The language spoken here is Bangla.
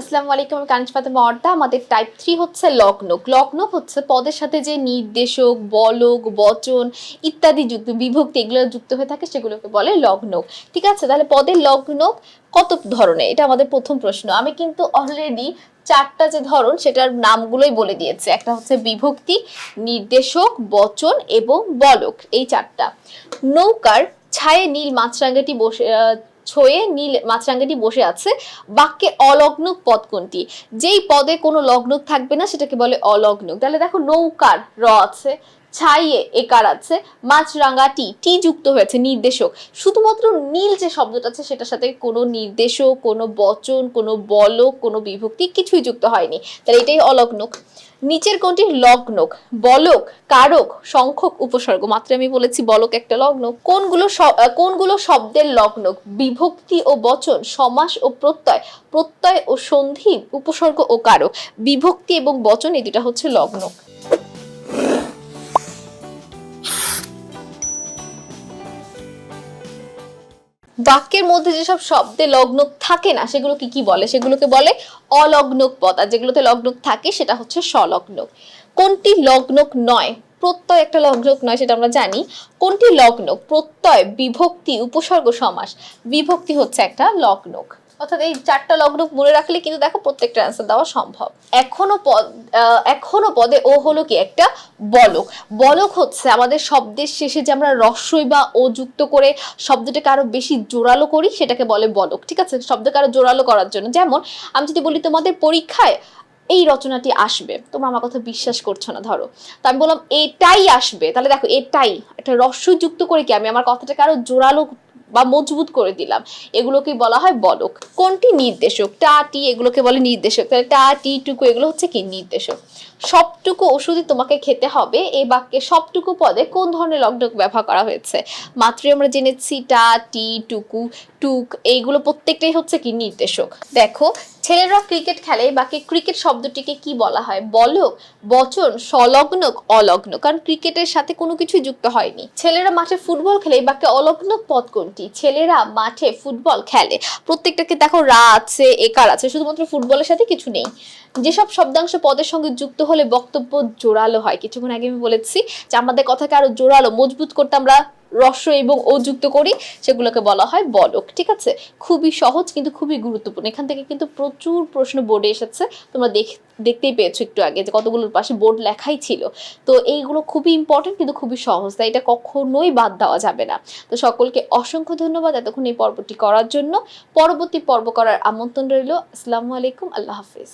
আসসালামু আলাইকুম কানিজ ফাতেমা অর্দা। আমাদের টাইপ থ্রি হচ্ছে লগ্নক। লগ্নক হচ্ছে পদের সাথে যে নির্দেশক, বলক, বচন ইত্যাদি যুক্ত, বিভক্তি, এগুলো যুক্ত হয়ে থাকে, সেগুলোকে বলে লগ্নক। ঠিক আছে? তাহলে পদের লগ্নক কত ধরনের? এটা আমাদের প্রথম প্রশ্ন। আমি কিন্তু অলরেডি চারটা যে ধরন, সেটার নামগুলোই বলে দিয়েছে। একটা হচ্ছে বিভক্তি, নির্দেশক, বচন এবং বলক। এই চারটা। নৌকার ছায়ে নীল মাছরাঙ্গাটি বসে ছয়ে নীল মাছরাঙ্গাটি বসে আছে। বাক্যে অলগ্নক পদ কোনটি? যেই পদে কোনো লগ্নক থাকবে না, সেটাকে বলে অলগ্নক। তাহলে দেখো নৌকার র আছে। ছাইয়ে একার আছে? মাছরাঙ্গাটি টি টি যুক্ত হয়েছে নির্দেশক। শুধুমাত্র নীল যে শব্দটা আছে, সেটার সাথে কোনো নির্দেশক, কোনো বচন, কোনো বলক, কোনো বিভক্তি কিছুই যুক্ত হয়নি। তাহলে এটাই অলগ্নক। নিচের কোনটি? লগ্নক। বলক, কারক, সংখ্যক, উপসর্গ। মাত্র আমি বলেছি বলক একটা লগ্ন কোনগুলো কোনগুলো শব্দের লগ্নক? বিভক্তি ও বচন, সমাস ও প্রত্যয় প্রত্যয় ও সন্ধি উপসর্গ ও কারক। বিভক্তি এবং বচন, এই দুটা হচ্ছে লগ্নক। বাক্যের মধ্যে যেসব শব্দে লগ্ন থাকে না, সেগুলোকে কি বলে? সেগুলোকে বলে অলগ্নক পদ। আর যেগুলোতে লগ্নক থাকে, সেটা হচ্ছে স্বলগ্নক। কোনটি লগ্নক নয়? প্রত্যয় একটা লগ্নক নয়, সেটা আমরা জানি। কোনটি লগ্নক? প্রত্যয়, বিভক্তি, উপসর্গ, সমাস। বিভক্তি হচ্ছে একটা লগ্নক। অর্থাৎ এই চারটা লগ্ন মনে রাখলে কিন্তু দেখো প্রত্যেকটা অ্যান্সার দেওয়া সম্ভব। এখনও পদ এখনও পদে ও হলো কি একটা বলক। বলক হচ্ছে আমাদের শব্দের শেষে যে আমরা রস্বই বা ও যুক্ত করে শব্দটাকে আরও বেশি জোরালো করি, সেটাকে বলে বলক, ঠিক আছে? শব্দকে আরও জোরালো করার জন্য। যেমন, আমি যদি বলি তোমাদের পরীক্ষায় এই রচনাটি আসবে, তোমরা আমার কথা বিশ্বাস করছ না, ধরো। তো আমি বললাম, এটাই আসবে। তাহলে দেখো, এটাই, একটা রস্বই যুক্ত করে কি আমি আমার কথাটাকে আরও জোরালো বা মজবুত করে দিলাম। এগুলোকে বলা হয় বলক। কোনটি নির্দেশক? টা, টি, এগুলোকে বলে নির্দেশক। তাহলে টা, টি, টুকু, এগুলো হচ্ছে কি? নির্দেশক। সবটুকু ওষুধই তোমাকে খেতে হবে। এই বাক্যে সবটুকু পদে কোন ধরনের লগ্নক ব্যবহার করা হয়েছে? মাত্রই আমরা জেনেছি টা, টি, টুকু, টুক, এইগুলো প্রত্যেকটাই হচ্ছে কি? নির্দেশক। দেখো, ছেলেরা ক্রিকেট খেলে। বাকি ক্রিকেট শব্দটিকে কি বলা হয়? বলক, বচন সংলগ্নক অলগ্ন। কারণ ক্রিকেটের সাথে কোনো কিছু যুক্ত হয়নি। ছেলেরা মাঠে ফুটবল খেলে। বাক্যে অলগ্নক পদ কোনটি? ছেলেরা মাঠে ফুটবল খেলে। প্রত্যেকটাকে দেখো রা আছে একার আছে। শুধুমাত্র ফুটবলের সাথে কিছু নেই। যেসব শব্দাংশ পদের সঙ্গে যুক্ত হলে বক্তব্য জোরালো হয়। কিছুক্ষণ আগে আমি বলেছি যে আমাদের কথাকে আরও জোরালো, মজবুত করতে আমরা রস্য এবং ও যুক্ত করি, সেগুলোকে বলা হয় বলক। ঠিক আছে? খুবই সহজ কিন্তু খুবই গুরুত্বপূর্ণ। এখান থেকে কিন্তু প্রচুর প্রশ্ন বোর্ডে এসেছে। তোমরা দেখ, দেখতেই পেয়েছ একটু আগে যে কতগুলোর পাশে বোর্ড লেখাই ছিল। তো এইগুলো খুবই ইম্পর্টেন্ট কিন্তু খুবই সহজ, তাই এটা কখনোই বাদ দেওয়া যাবে না। তো সকলকে অসংখ্য ধন্যবাদ এতক্ষণ এই পর্বটি করার জন্য। পরবর্তী পর্ব করার আমন্ত্রণ রইল। আসসালামু আলাইকুম। আল্লাহ হাফিজ।